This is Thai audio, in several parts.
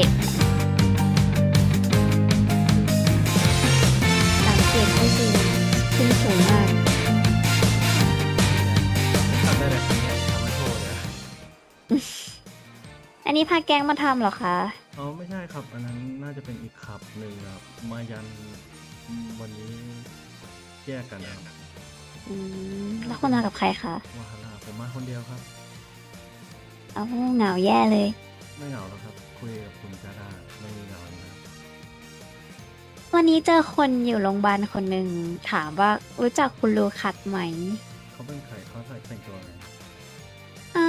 37สังเกตก็คือขึ้นสูงมาก ทำได้เลยทำมาโชว์เลยอันนี้พาแกงมาทำเหรอคะ อ๋อไม่ใช่ครับ อันนั้นน่าจะเป็นอีกขับหนึ่งครับ มายันวันนี้แยกกันนะครับแล้วคุณมากับใครคะ วาฮาราผมมาคนเดียวครับ เอาเหงาแย่เลย ไม่เหงาแล้วครับ คุยกับคุณจาดาไม่มีเหงาเลยครับวันนี้เจอคนอยู่โรงพยาบาลคนหนึ่งถามว่ารู้จักคุณลูคัดไหมเขาเป็นใครเขาใส่แต่งตัวไงอ่า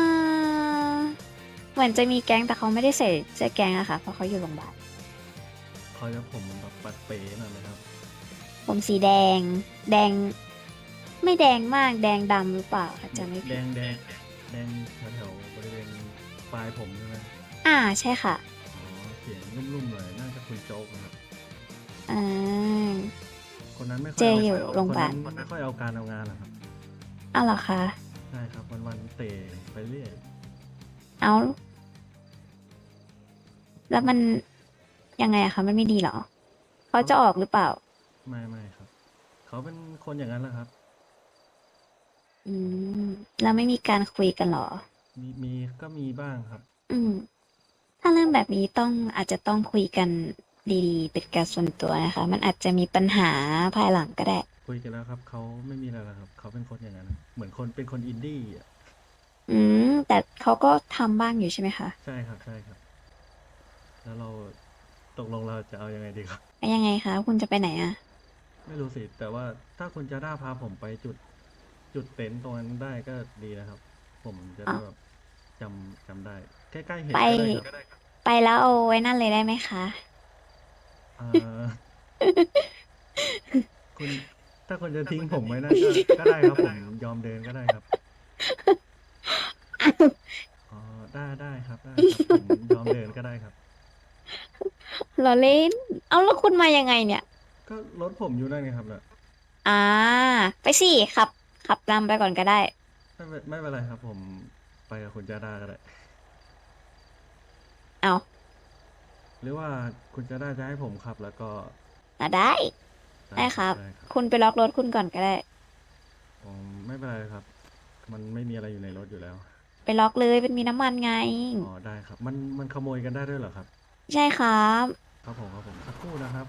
เหมือนจะมีแก๊งแต่เขาไม่ได้ใส่เสื้อแก๊งอะค่ะ เพราะเขาอยู่โรงพยาบาลเขาจะผมแบบปัดเป๋หน่อยไหมครับ ผมสีแดง แดง ไม่แดงมากแดงดำหรือเปล่าคะจะไม่แดผิดงแดงแดงแถวๆบริเวณปลายผมใช่ไหม อ่าใช่ค่ะอ๋อเสียงนุ่มๆหน่อยน่าจะคุณโจ๊กนะครับอ่า คนนั้นไม่ค่อยเจอยู่โรงพยาบาล คนนั้นไม่ค่อยเอาการเอางานหรอกครับอ้าวเหรอคะ ใช่ครับวันๆเตะไปเรื่อยเอาแล้วมันยังไงอะคะมันไม่ดีเหรอเขาจะออกหรือเปล่า ไม่ไม่ครับ เขาเป็นคนอย่างนั้นแหละครับ อืมแล้วไม่มีการคุยกันเหรอ มีมีก็มีบ้างครับ อืม ถ้าเรื่องแบบนี้ต้องอาจจะต้องคุยกันดีๆ เป็นการส่วนตัวนะคะ มันอาจจะมีปัญหาภายหลังก็ได้ คุยกันแล้วครับเขาไม่มีอะไรหรอกครับเขาเป็นคนอย่างนั้น เหมือนคนเป็นคนอินดี้อะอืม แต่เขาก็ทำบ้างอยู่ใช่ไหมคะใช่ครับใช่ครับ แล้วเราตกลงเราจะเอายังไงดีครับ แล้วยังไงคะ คุณจะไปไหนอะไม่รู้สิ แต่ว่าถ้าคุณจะได้พาผมไปจุด จุดเต็นท์ตรงนั้นได้ก็ดีนะครับ ผมจะได้แบบจำจำได้ ใกล้ๆเห็นไปก็ได้ครับไปแล้วเอาไว้นั่นเลยได้ไหมคะ อ่าคุณถ้าคุณจะทิ้งผมไว้นั่นก็ก็ได้ครับผมยอมเดินก็ได้ครับอ๋อได้ได้ครับได้ครับผมยอมเดินก็ได้ครับเราเล่น เอาแล้วคุณมายังไงเนี่ย ก็รถผมอยู่นั่นไงครับเนี่ยอ่า ไปสิขับ ขับนำไปก่อนก็ได้ ไม่เป็นไม่เป็นไรครับ ผมไปกับคุณจาดาก็ได้ เอาหรือว่าคุณจาดาจะให้ผมขับแล้วก็อะได้ ได้ครับ ได้ครับคุณไปล็อกรถคุณก่อนก็ได้อ๋อไม่เป็นไรครับ มันไม่มีอะไรอยู่ในรถอยู่แล้วไปล็อกเลยเป็นมีน้ำมันไง อ๋อได้ครับ มันมันขโมยกันได้ด้วยเหรอครับ ใช่ครับ ครับผมครับผมสักครู่นะครับ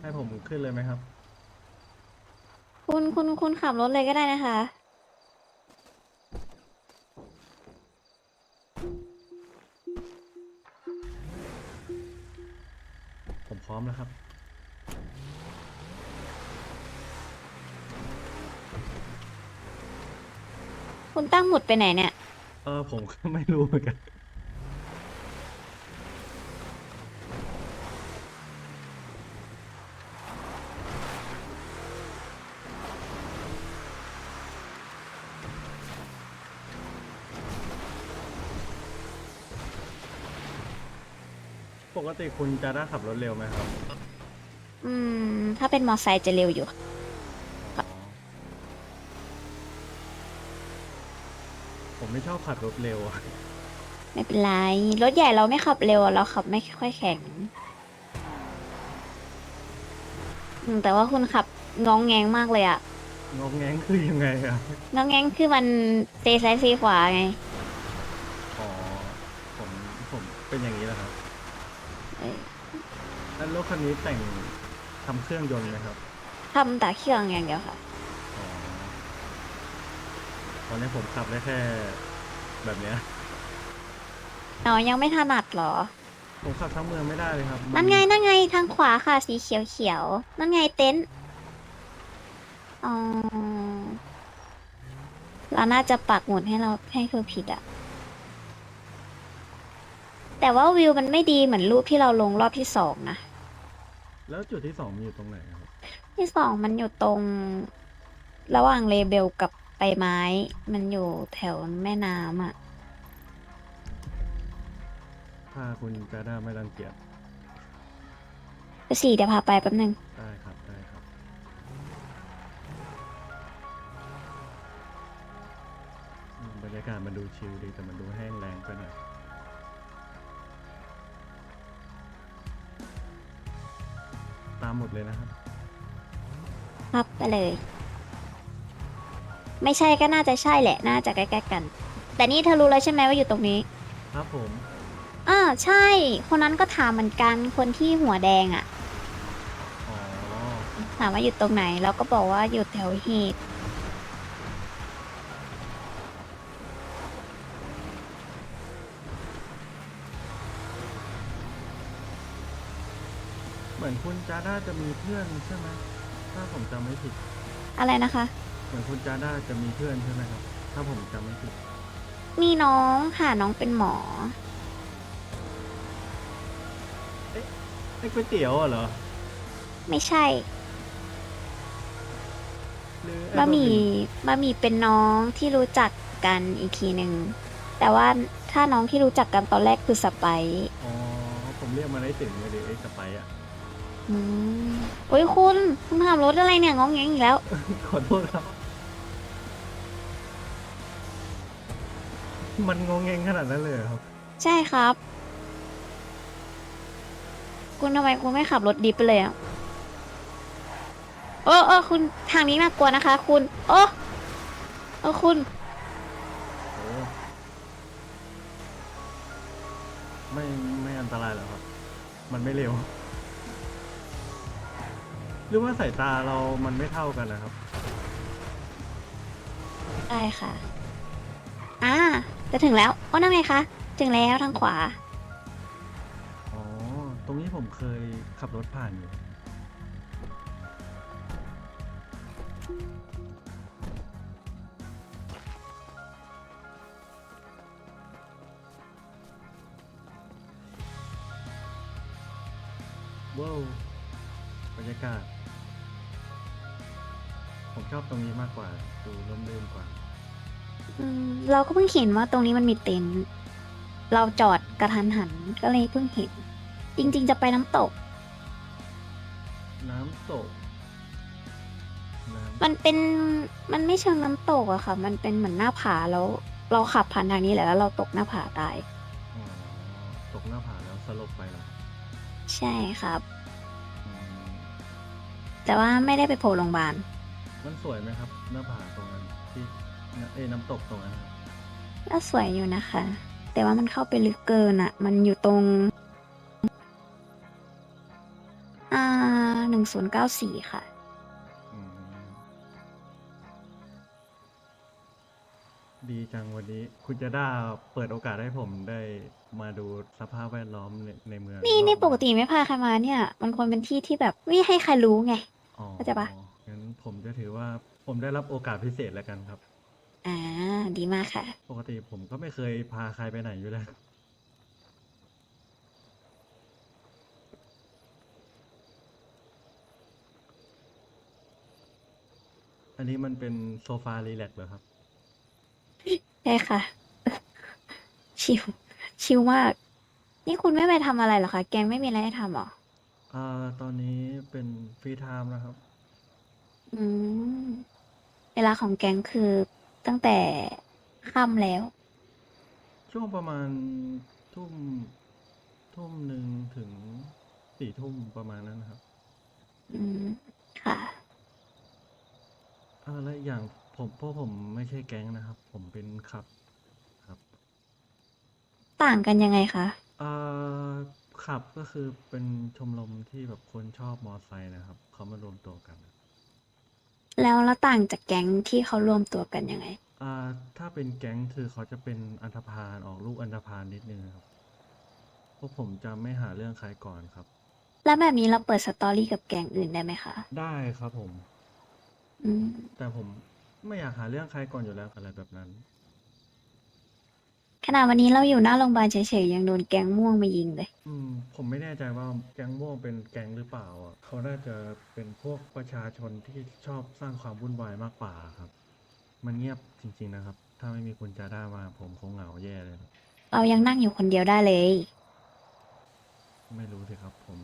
ให้ผมขึ้นเลยไหมครับ คุณคุณคุณขับรถเลยก็ได้นะคะ ผมพร้อมแล้วครับ คุณตั้งหมุดไปไหนเนี่ย เออผมก็ไม่รู้เหมือนกัน ปกติคุณจะได้ขับรถเร็วไหมครับ อืม ถ้าเป็นมอไซค์จะเร็วอยู่อ๋อผมไม่ชอบขับรถเร็วอะไม่เป็นไร รถใหญ่เราไม่ขับเร็ว เราขับไม่ค่อยแข็งอืมแต่ว่าคุณขับงองแงงมากเลยอะงงแงงคือยังไงอะงองแงงคือมันเซซ้ายเซขวาไง อ๋อผมผมเป็นอย่างนี้แหละครับเอ้ย แล้วรถคันนี้แต่งทำเครื่องยนต์ไหมครับทำแต่เครื่องอย่างเดียวค่ะ อ๋อตอนนี้ผมขับได้แค่แบบเนี้ยอ๋อยังไม่ถนัดเหรอ ผมขับทั้งเมืองไม่ได้เลยครับมันั่นไงนั่นไงทางขวาค่ะสีเขียวเขียวๆนั่นไงเต็นท์อ๋อเราน่าจะปักหมุดให้เราให้เธอผิดอะ แต่ว่าวิวมันไม่ดีเหมือนรูปที่เราลงรอบที่สองนะแล้วจุดที่สองมันอยู่ตรงไหนครับ ที่สองมันอยู่ตรง ระหว่างเลเบลกับใบไม้ มันอยู่แถวแม่น้ำอะ ถ้าคุณจะได้ไม่รังเกียจไปสี่เดี๋ยวพาไปแป๊บนึง ได้ครับได้ครับอืมบรรยากาศมันดูชิลดีแต่มันดูแห้งแรงไปหน่อย ตามหมดเลยนะครับครับไปเลย ไม่ใช่ก็น่าจะใช่แหละ น่าจะใกล้ๆกัน แต่นี่เธอรู้แล้วใช่ไหมว่าอยู่ตรงนี้ครับผมอ่าใช่ คนนั้นก็ถามเหมือนกัน คนที่หัวแดงอะ่ะ อ๋อถามว่าอยู่ตรงไหน เราก็บอกว่าอยู่แถวเหตุ มือนคุณจาด้าจะมีเพื่อนใช่ไหมถ้าผมจำไม่ผิด อะไรนะคะ เหมือนคุณจาด้าจะมีเพื่อนใช่ไหมครับ ถ้าผมจำไม่ผิด มีน้องค่ะน้องเป็นหมอ ไอ้ก๋วยเตี๋ยวอะเหรอไม่ใช่หรือไอ้บะหมี่บะหมี่เป็นน้องที่รู้จักกันอีกทีหนึ่งแต่ว่าถ้าน้องที่รู้จักกันตอนแรกคือสไปซ์อ๋อ ผมเรียกมันได้ถึงเลยดิไอ้สไปซ์อะ อืมโอ้ยคุณ คุณขับรถอะไรเนี่ยงองแงงอีกแล้ว ขอโทษครับ มันงงเงงขนาดนั้นเลยเหรอครับ ใช่ครับ คุณทำไมคุณไม่ขับรถดิฟไปเลยอะเออเออคุณทางนี้น่ากลัวนะคะ คุณโอ้เออคุณ โอ้ไม่ไม่อันตรายหรอกครับ มันไม่เร็ว หรือว่าสายตาเรามันไม่เท่ากันนะครับ ได้ค่ะ อ่า จะถึงแล้วโอ้นั่นไงคะ ถึงแล้วทางขวา อ๋อ ตรงนี้ผมเคยขับรถผ่านอยู่ว้าวบรรยากาศ ผมชอบตรงนี้มากกว่าดูร่มรื่นกว่า อืมเราก็เพิ่งเห็นว่าตรงนี้มันมีเต็นท์เราจอดกระทันหันก็เลยเพิ่งเห็น จริง ๆ จะไปน้ำตก น้ำตกน้ำมันเป็นมันไม่เชิงน้ำตกอะค่ะ มันเป็นเหมือนหน้าผาแล้ว เราขับผ่านทางนี้แหละแล้วเราตกหน้าผาตาย อ๋อตกหน้าผาแล้วสลบไปเหรอใช่ครับ อืมแต่ว่าไม่ได้ไปโผล่โรงพยาบาล มันสวยไหมครับ หน้าผาตรงนั้นที่เอ้ยน้ำตกตรงนั้นครับก็สวยอยู่นะคะ แต่ว่ามันเข้าไปลึกเกินอะมันอยู่ตรง อ่าหนึ่งศูนย์เก้าสี่ค่ะ อืมดีจังวันนี้ คุณจะได้เปิดโอกาสให้ผมได้มาดูสภาพแวดล้อมในในเมืองนี่รอบนี่เมืองปกติไม่พาใครมาเนี่ย มันควรเป็นที่ที่แบบไม่ให้ใครรู้ไง อ๋อเข้าใจปะงั้น ผมจะถือว่าผมได้รับโอกาสพิเศษแล้วกันครับ อ่า ดีมากค่ะ ปกติผมก็ไม่เคยพาใครไปไหนอยู่แล้ว อันนี้มันเป็นโซฟารีแลกซ์เหรอครับใช่ค่ะ ชิว ชิวมาก นี่คุณไม่ไปทำอะไรเหรอคะ แกงไม่มีอะไรให้ทำเหรอ อ่า ตอนนี้เป็นฟรีไทม์นะครับ อืม เวลาของแกงคือตั้งแต่ค่ำแล้ว ช่วงประมาณทุ่มทุ่มหนึ่งถึงสี่ทุ่มประมาณนั้นนะครับอืม ค่ะ อ่าและอีกอย่างผมเพราะผมไม่ใช่แก๊งนะครับ ผมเป็นขับครับต่างกันยังไงคะ อ่าขับก็คือเป็นชมรมที่แบบคนชอบมอไซค์นะครับเขามารวมตัวกัน แล้วแล้วต่างจากแก๊งที่เขารวมตัวกันยังไง อ่าถ้าเป็นแก๊งคือเขาจะเป็นอันธพาลออกลูกอันธพาลนิดนึงครับพวกผมจะไม่หาเรื่องใครก่อนครับ แล้วแบบนี้เราเปิดสตอรี่กับแก๊งอื่นได้ไหมคะได้ครับผม อืม แต่ผมไม่อยากหาเรื่องใครก่อนอยู่แล้วอะไรแบบนั้น ขนาดวันนี้เราอยู่หน้าโรงพยาบาลเฉยๆยังโดนแก๊งม่วงมายิงเลย อืมผมไม่แน่ใจว่าแก๊งม่วงเป็นแก๊งหรือเปล่าอะเขาน่าจะเป็นพวกประชาชนที่ชอบสร้างความวุ่นวายมากกว่าครับ มันเงียบจริง ๆนะครับ ถ้าไม่มีคุณจาด้ามาผมคงเหงาแย่เลยครับเรายังนั่งอยู่คนเดียวได้เลย ไม่รู้สิครับ ผม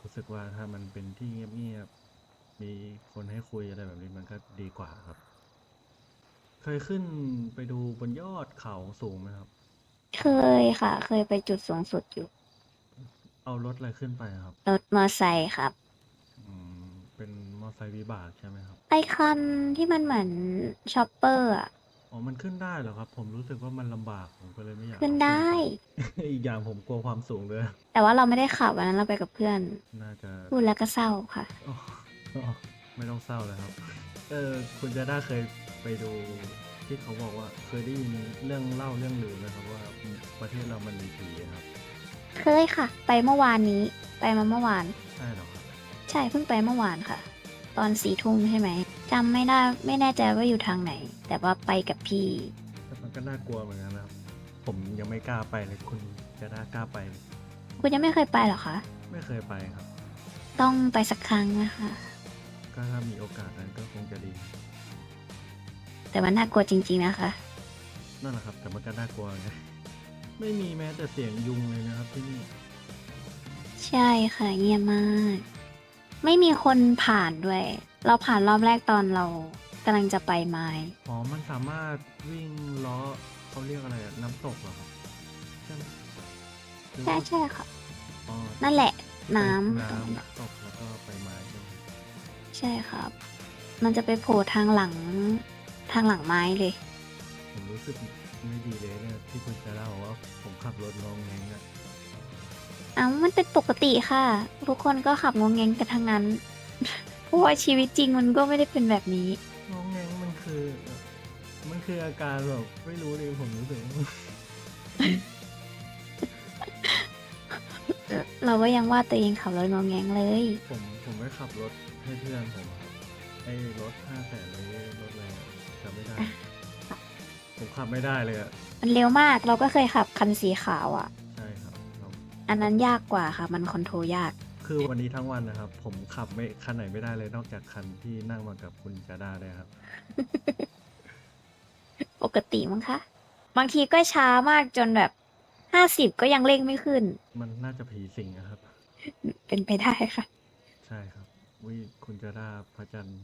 รู้สึกว่าถ้ามันเป็นที่เงียบๆมีคนให้คุยอะไรแบบนี้มันก็ดีกว่าครับ เคยขึ้นไปดูบนยอดเขาสูงไหมครับ เคยค่ะ เคยไปจุดสูงสุดอยู่เอารถอะไรขึ้นไปครับ รถมอไซค์ครับ อืมเป็นมอไซค์วิบากใช่ไหมครับ ไอคันที่มันเหมือนช็อปเปอร์อะอ๋อ มันขึ้นได้เหรอครับ ผมรู้สึกว่ามันลำบากผมก็เลยไม่อยากขึ้นเอาได้ไปอีกอย่างผมกลัวความสูงด้วย แต่ว่าเราไม่ได้ขับวันนั้นเราไปกับเพื่อน น่าจะพูดแล้วก็เศร้าค่ะ อ๋ออ๋อไม่ต้องเศร้าเลยครับ เออ คุณจะได้เคย ไปดูที่เขาบอกว่าเคยได้ยินเรื่องเล่าเรื่องลือไหมครับว่าประเทศเรามันมีผีครับ เคยค่ะ ไปเมื่อวานนี้ ไปมาเมื่อวาน ใช่เหรอครับ ใช่เพิ่งไปเมื่อวานค่ะ ตอนสี่ทุ่มใช่ไหมจำไม่ได้ไม่แน่ใจว่าอยู่ทางไหน แต่ว่าไปกับพี่ แต่มันก็น่ากลัวเหมือนกันนะครับ ผมยังไม่กล้าไปเลยคุณจะได้กล้าไปไหมคุณยังไม่เคยไปเหรอคะ ไม่เคยไปครับ ต้องไปสักครั้งนะคะ ก็ถ้ามีโอกาสนั้นก็คงจะดี แต่มันน่ากลัวจริง ๆนะคะ นั่นแหละครับ แต่มันก็น่ากลัวไงไม่มีแม้แต่เสียงยุงเลยนะครับที่นี่ใช่ค่ะเงียบมาก ไม่มีคนผ่านด้วย เราผ่านรอบแรกตอนเรากำลังจะไปไม้ อ๋อมันสามารถวิ่งล้อเขาเรียกอะไรอะน้ำตกเหรอครับใช่ไหมหรือใช่ว่าใช่ค่ะ อ๋อนั่นแหละน้ไปำตรงนั้นน้ำตกแล้วก็ไปไม้ใช่ไหมใช่ครับ มันจะไปโผล่ทางหลัง ทางหลังไม้เลย ผมรู้สึกไม่ดีเลยเนี่ยที่คุณจะเล่าว่าผมขับรถงองแงงอะอ้าวมันเป็นปกติค่ะ ทุกคนก็ขับงงเงงกันทั้งนั้น เพราะว่าชีวิตจริงมันก็ไม่ได้เป็นแบบนี้งองแงงมันคือ มันคืออาการแบบไม่รู้เลยผมรู้สึกว่าเราก็ยังว่าตัวเองขับรถงงเงงเลย ผมผมไม่ขับรถให้เพื่อนผมอะครับไอ้รถห้าแสนเลยรถอะไรอะ จำไม่ได้ ผมขับไม่ได้เลยอะมันเร็วมากเราก็เคยขับคันสีขาวอะ ใช่ครับเราอันนั้นยากกว่าค่ะ มันคอนโทรลยาก คือวันนี้ทั้งวันนะครับ ผมขับไม่คันไหนไม่ได้เลยนอกจากคันที่นั่งมากับคุณจาด้าเลยครับ ปกติมั้งคะ บางทีก็ช้ามากจนแบบห้าสิบก็ยังเร่งไม่ขึ้น มันน่าจะผีสิงนะครับ เป็นไปได้ค่ะ ใช่ครับวิคุณจาด้าพระจันทร์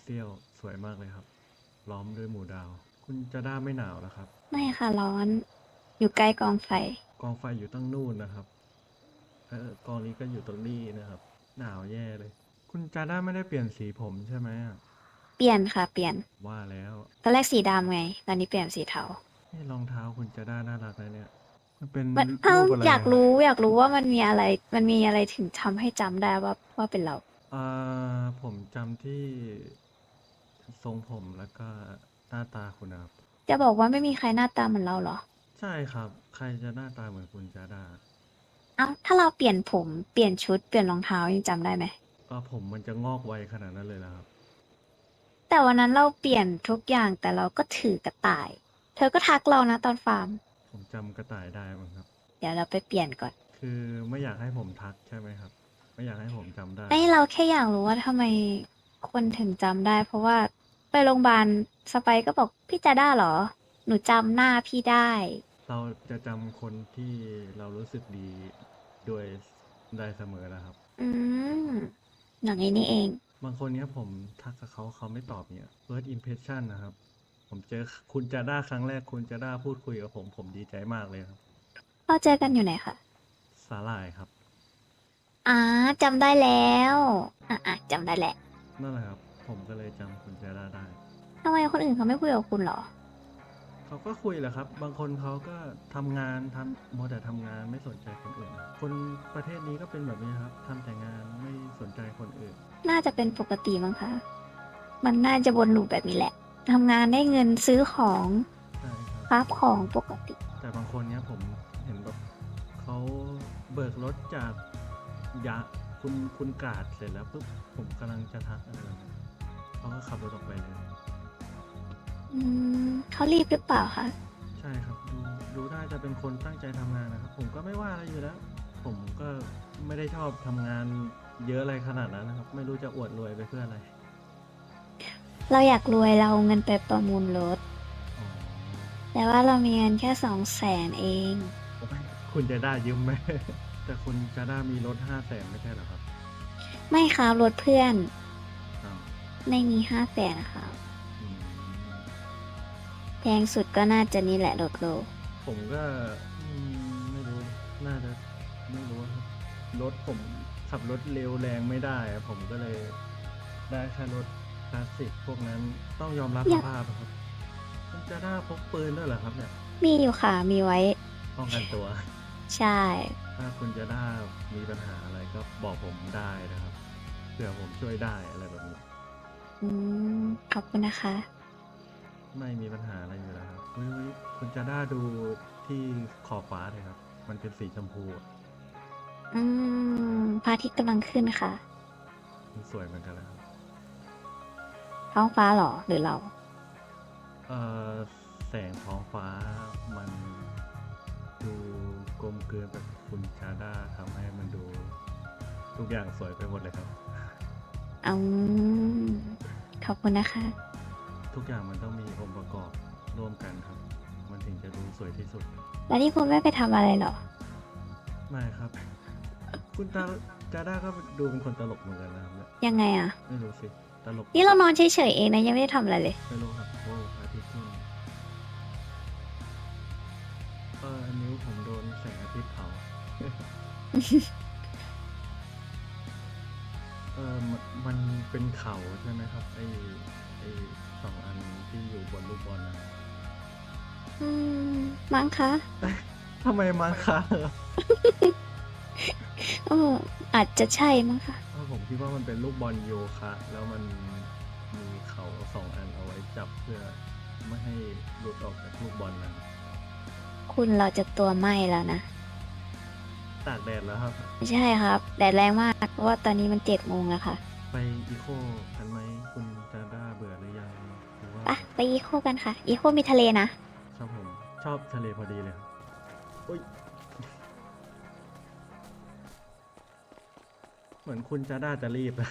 เสี้ยวสวยมากเลยครับ ล้อมด้วยหมู่ดาว คุณจาด้าไม่หนาวนะครับ ไม่ค่ะร้อน อยู่ใกล้กองไฟ กองไฟอยู่ตั้งนู่นนะครับเออกองนี้ก็อยู่ตรงนี้นะครับ หนาวแย่เลย คุณจาด้าไม่ได้เปลี่ยนสีผมใช่ไหมอะเปลี่ยนค่ะเปลี่ยน ว่าแล้วตอนแรกสีดำไง ตอนนี้เปลี่ยนสีเทานี่รองเท้าคุณจาด้าน่ารักนะเนี่ย มันเป็นมันเอ้ารูปอะไรอยากะรู้อยากรู้ว่ามันมีอะไร มันมีอะไรถึงทำให้จำได้ว่าว่าเป็นเรา อ่าผมจำที่ ทรงผมแล้วก็หน้าตาคุณนะครับ จะบอกว่าไม่มีใครหน้าตาเหมือนเราเหรอ ใช่ครับ ใครจะหน้าตาเหมือนคุณจาด้าเอ้าถ้าเราเปลี่ยนผมเปลี่ยนชุดเปลี่ยนรองเท้ายังจำได้ไหมอ่าผมมันจะงอกไวขนาดนั้นเลยนะครับ แต่วันนั้นเราเปลี่ยนทุกอย่างแต่เราก็ถือกระต่าย เธอก็ทักเรานะตอนฟาร์ม ผมจำกระต่ายได้มั้งครับ เดี๋ยวเราไปเปลี่ยนก่อนคือไม่อยากให้ผมทักใช่ไหมครับ ไม่อยากให้ผมจำได้ ไอ้เราแค่อยากรู้ว่าทำไม คนถึงจำได้ เพราะว่าไปโรงพยาบาลสไปก็บอกพี่จาด้าเหรอ หนูจำหน้าพี่ได้ เราจะจำคนที่เรารู้สึกดีด้วยได้เสมอนะครับ อืมอย่างนี้นี่เอง บางคนเนี้ยผมทักกับเขาเขาไม่ตอบเนี่ย first impression นะครับ ผมเจอคุณจาด้าครั้งแรกคุณจาด้าพูดคุยกับผมผมดีใจมากเลยครับ เราเจอกันอยู่ไหนคะสาหร่ายครับ อ่าจำได้แล้ว อะอะจำได้แหละ นั่นแหละครับ ผมก็เลยจำคุณจาด้าได้ ทำไมคนอื่นเขาไม่คุยกับคุณเหรอ เขาก็คุยแหละครับ บางคนเขาก็ทำงานทำมัวแต่ทำงานไม่สนใจคนอื่น คนประเทศนี้ก็เป็นแบบนี้ครับทำแต่งานไม่สนใจคนอื่น น่าจะเป็นปกติมั้งคะ มันน่าจะวนลูปแบบนี้แหละทำงานได้เงินซื้อของใช่ครับ คราฟของปกติ แต่บางคนเนี้ยผมเห็นแบบเขาเบิกรถจากยะ คุณคุณกาดเสร็จแล้วปุ๊บผมกำลังจะทักอะไรแบบนี้เขาก็ขับรถออกไปเลย อืมเขารีบหรือเปล่าคะ ใช่ครับ ดูดูได้จะเป็นคนตั้งใจทำงานนะครับ ผมก็ไม่ว่าอะไรอยู่แล้ว ผมก็ไม่ได้ชอบทำงานเยอะอะไรขนาดนั้นนะครับ ไม่รู้จะอวดรวยไปเพื่ออะไรเราอยากรวยเราเอาเงินไปประมูลรถ อ๋อแต่ว่าเรามีเงินแค่สองแสนเองโอ้ยคุณจะได้ยืมไหม แต่คุณจาด้ามีรถห้าแสนไม่ใช่เหรอครับไม่ครับรถเพื่อน อ้าวไม่มีห้าแสนครับอืมแพงสุดก็น่าจะนี่แหละรถโล ผมก็อืมไม่รู้ น่าจะไม่รู้ครับรถผมขับรถเร็วแรงไม่ได้อะผมก็เลยได้แค่รถคลาสสิกพวกนั้นต้องยอมรับสภาพอะครับ คุณจาด้าพกปืนด้วยเหรอครับเนี่ยมีอยู่ค่ะมีไว้ ป้องกันตัว ใช่ ถ้าคุณจะได้มีปัญหาอะไรก็บอกผมได้นะครับเผื่อผมช่วยได้อะไรแบบนี้ อืม ขอบคุณนะคะ ไม่มีปัญหาอะไรอยู่แล้วครับอุ๊ยคุณจะได้ดูที่ขอบฟ้าเลยครับ มันเป็นสีชมพูอะอืมพระอาทิตย์กำลังขึ้นค่ะ มันสวยเหมือนกันนะครับ ท้องฟ้าเหรอหรือเรา เอ่อแสงท้องฟ้ามันดูกลมเกลืนแบบ คุณชาด้าทำให้มันดู ทุกอย่างสวยไปหมดเลยครับ อืมขอบคุณนะคะ ทุกอย่างมันต้องมีองค์ประกอบร่วมกันครับ มันถึงจะดูสวยที่สุด แล้วนี่คุณไม่ไปทำอะไรเหรอ ไม่ครับ คุณตาจาด้าก็ดูเป็นคนตลกเหมือนกันนะครับเนี่ยยังไงอะไม่รู้สิตลกนี่เรานอนเฉยๆเองนะยังไม่ได้ทำอะไรเลย ไม่รู้ครับโอ้พระอาทิตย์ขึ้นเออนิ้วผมโดนแสงอาทิตย์เผา เออมันมันเป็นเขาใช่ไหมครับไอไอสองอันที่อยู่บนลูกบอลนะอืมมั้งคะทำไมมาคะเหรอเอออาจจะใช่มั้งคะเพราะผมคิดว่ามันเป็นลูกบอลโยคะ แล้วมันมีเขาสองอันเอาไว้จับเพื่อไม่ให้หลุดออกจากลูกบอลนั้นคุณเราจะตัวไหม้แล้วนะ ตากแดดแล้วครับ ไม่ใช่ครับ แดดแรงมาก เพราะว่าตอนนี้มันเจ็ดโมงแล้วค่ะ ไปอีโคกันไหมคุณจาด้าเบื่อหรือยังหรือว่าไปไปอีโคกันค่ะ อีโคมีทะเลนะ ครับผมชอบทะเลพอดีเลยครับอุ้ยเหมือนคุณจาด้าจะรีบนะ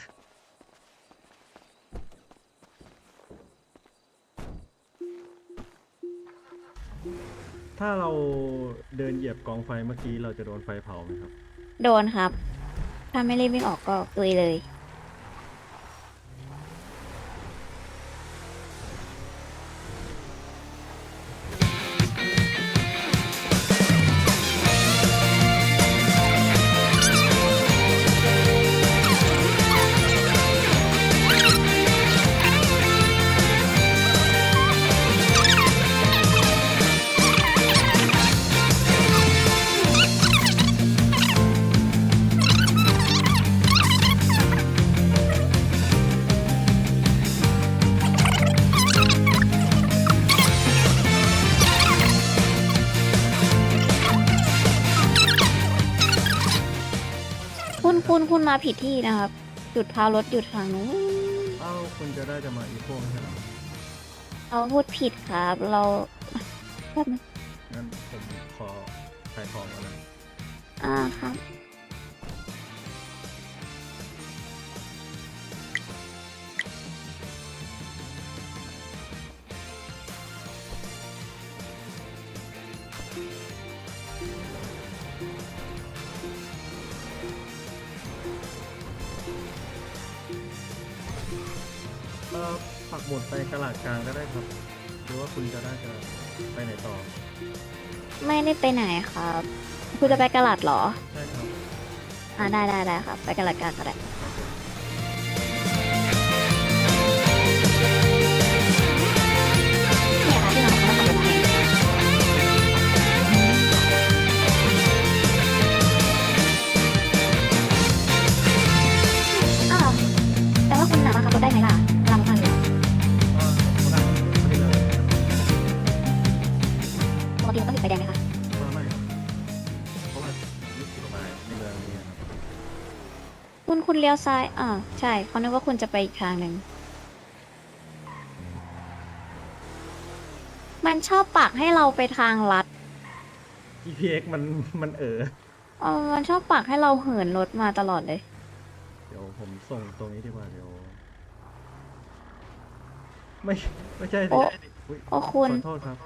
ถ้าเราเดินเหยียบกองไฟเมื่อกี้เราจะโดนไฟเผาไหมครับ โดนครับ ถ้าไม่รีบวิ่งออกก็ตุยเลย มาผิดที่นะครับหยุดพารถหยุดทางนู้นเอ้าคุณจะได้จะมาอีโคไม่ใช่เหรอเราพูดผิดครับ เราแป๊บนึงงั้นผมขอขายของอะไรอ่าครับ หมุดไปกระลาดกลางก็ได้ครับ หรือว่าคุณจะได้จะไปไหนต่อ ไม่ได้ไปไหนครับ คุณจะไปกระหลัดเหรอ ใช่ครับ อ่าได้ได้ได้ครับ ไปกระหลัดกลางก็ได้ เลี้ยวซ้าย อ่า ใช่ เขานึกว่าคุณจะไปอีกทางหนึ่ง มันชอบปักให้เราไปทางลัด EPX มันมันเออเออมันชอบปักให้เราเหินรถมาตลอดเลย เดี๋ยวผมส่งตรงนี้ดีกว่าเดี๋ยว ไม่ไม่ใช่สิโอ้อุ๊ยโอ้คุณ ขอโทษครับ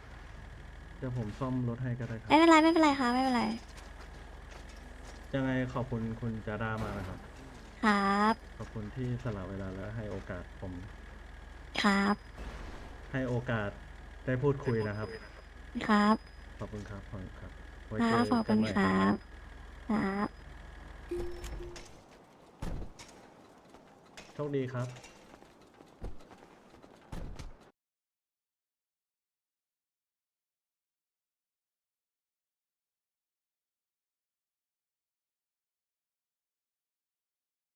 เดี๋ยวผมซ่อมรถให้ก็ได้ครับ ไม่เป็นไรไม่เป็นไรค่ะไม่เป็นไร ยังไงขอบคุณคุณจาด้ามากนะครับ ครับ ขอบคุณที่สละเวลาและให้โอกาสผม ครับ ให้โอกาสได้พูดคุยนะครับ ครับ ขอบคุณครับขอบคุณครับไว้คเจรับอขอบกัคุนณใหม่คครัรับบครับ โชคดีครับ